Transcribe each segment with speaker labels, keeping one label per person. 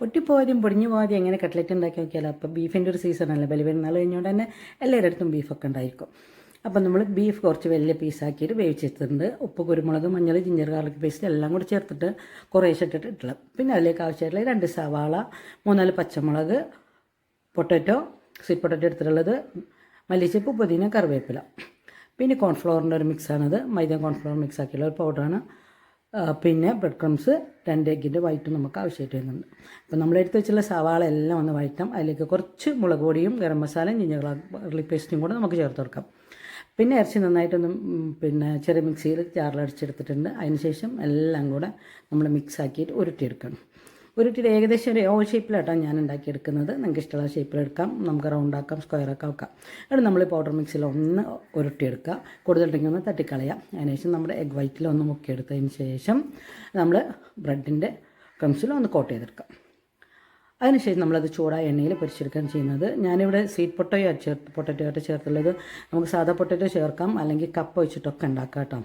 Speaker 1: പൊട്ടിപ്പോയതും പൊടിഞ്ഞു പോയതും എങ്ങനെ കട്ട്ലറ്റ് ഉണ്ടാക്കി നോക്കിയാലോ അപ്പോൾ ബീഫിന്റെ ഒരു സീസണല്ലേ ബലി പെരുന്നാൾ കഴിഞ്ഞുകൊണ്ട് തന്നെ എല്ലാവരുടെ അടുത്തും ബീഫൊക്കെ ഉണ്ടായിരിക്കും. അപ്പം നമ്മൾ ബീഫ് കുറച്ച് വലിയ പീസാക്കിയിട്ട് വേവിച്ചെടുത്തിട്ടുണ്ട്. ഉപ്പ് കുരുമുളക് മഞ്ഞൾ ജിഞ്ചർ ഗാർലിക് പേസ്റ്റ് എല്ലാം കൂടി ചേർത്തിട്ട് കുറേശ്ശെ ഇട്ടിട്ട് ഇട്ടുള്ള പിന്നെ അതിലേക്ക് ആവശ്യമായിട്ടുള്ള രണ്ട് സവാള മൂന്നാൽ പച്ചമുളക് പൊട്ടറ്റോ സ്വീറ്റ് പൊട്ടറ്റോ എടുത്തിട്ടുള്ളത് മല്ലിച്ചപ്പ് പുതിന കറിവേപ്പില. പിന്നെ കോൺഫ്ലവറിന്റെ ഒരു മിക്സാണിത് മൈദ കോൺഫ്ലവർ മിക്സ് ആക്കിയുള്ള ഒരു പൗഡറാണ് പിന്നെ ബ്രെഡ് ക്രംസ് രണ്ട് എഗ്ഗിന്റെ വൈറ്റും നമുക്ക് ആവശ്യമായിട്ട് വരുന്നുണ്ട്. അപ്പോൾ നമ്മൾ എടുത്ത് വെച്ചുള്ള സവാള എല്ലാം ഒന്ന് വഴറ്റാം അതിലേക്ക് കുറച്ച് മുളക് പൊടിയും ഗരം മസാലയും ജിഞ്ചർ ഗാർലിക് പേസ്റ്റും കൂടെ നമുക്ക് ചേർത്ത് കൊടുക്കാം. പിന്നെ ഇറച്ചി നന്നായിട്ടൊന്ന് പിന്നെ ചെറിയ മിക്സിയിൽ ജാറിലടിച്ചെടുത്തിട്ടുണ്ട് അതിന് ശേഷം എല്ലാം കൂടെ നമ്മൾ മിക്സ് ആക്കിയിട്ട് ഉരുട്ടിയെടുക്കണം. ഉരുട്ടിയിട്ട് ഏകദേശം ഒരു ഓ ഷേപ്പിലാട്ടോ ഞാൻ ഉണ്ടാക്കിയെടുക്കുന്നത്. നിങ്ങൾക്ക് ഇഷ്ടമുള്ള ഷേപ്പിലെടുക്കാം നമുക്ക് റൗണ്ട് ആക്കാം സ്ക്വയർ ആക്കാം വെക്കാം എന്നിട്ട് നമ്മൾ പൗഡർ മിക്സിൽ ഒന്ന് ഉരുട്ടിയെടുക്കുക. കൂടുതലുണ്ടെങ്കിൽ ഒന്ന് തട്ടിക്കളയാം. അതിനുശേഷം നമ്മുടെ എഗ് വൈറ്റിൽ ഒന്ന് മുക്കിയെടുത്തതിന് ശേഷം നമ്മൾ ബ്രെഡിന്റെ ക്രംസിൽ ഒന്ന് കോട്ട് ചെയ്തെടുക്കാം. അതിനുശേഷം നമ്മളത് ചൂടായ എണ്ണയിൽ പൊരിച്ചെടുക്കാൻ ചെയ്യുന്നത്. ഞാനിവിടെ സ്വീറ്റ് പൊട്ടയോ ചേർത്ത് പൊട്ടറ്റോ ആയിട്ട് ചേർത്തുള്ളത് നമുക്ക് സാധാ പൊട്ടറ്റോ ചേർക്കാം. അല്ലെങ്കിൽ കപ്പ് വെച്ചിട്ടൊക്കെ ഉണ്ടാക്കാം കേട്ടോ.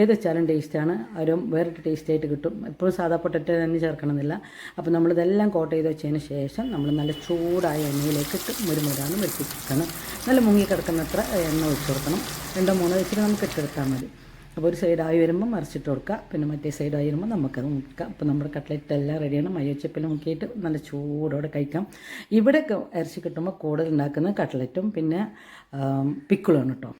Speaker 1: ഏത് വെച്ചാലും ടേസ്റ്റാണ് ഒരു വേറൊരു ടേസ്റ്റ് ആയിട്ട് കിട്ടും. എപ്പോഴും സാധാ പൊട്ടറ്റ തന്നെ ചേർക്കണമെന്നില്ല. അപ്പോൾ നമ്മളിതെല്ലാം കോട്ട് ചെയ്ത് വെച്ചതിന് ശേഷം നമ്മൾ നല്ല ചൂടായ എണ്ണയിലേക്ക് ഇട്ട് മുരുമുരാന്ന് വെച്ചിരിക്കണം. നല്ല മുങ്ങി കിടക്കുന്നത്ര എണ്ണ ഒഴിച്ചു കൊടുക്കണം. രണ്ടോ മൂന്നോ വെച്ചിട്ട് നമുക്ക് ഇട്ടെടുത്താൽ മതി. അപ്പോൾ ഒരു സൈഡായി വരുമ്പോൾ മറിച്ചിട്ട് കൊടുക്കുക. പിന്നെ മറ്റേ സൈഡായി വരുമ്പോൾ നമുക്കത് മുക്കാം അപ്പോൾ നമ്മുടെ കട്ട്ലറ്റ് എല്ലാം റെഡിയാണ് മയോച്ചപ്പിൽ മുക്കിയിട്ട് നല്ല ചൂടോടെ കഴിക്കാം. ഇവിടെ ഇറച്ചി കിട്ടുമ്പോൾ കൂടുതൽ ഉണ്ടാക്കുന്നത് കട്ട്ലറ്റും പിന്നെ പിക്കിളുമാണ് കേട്ടോ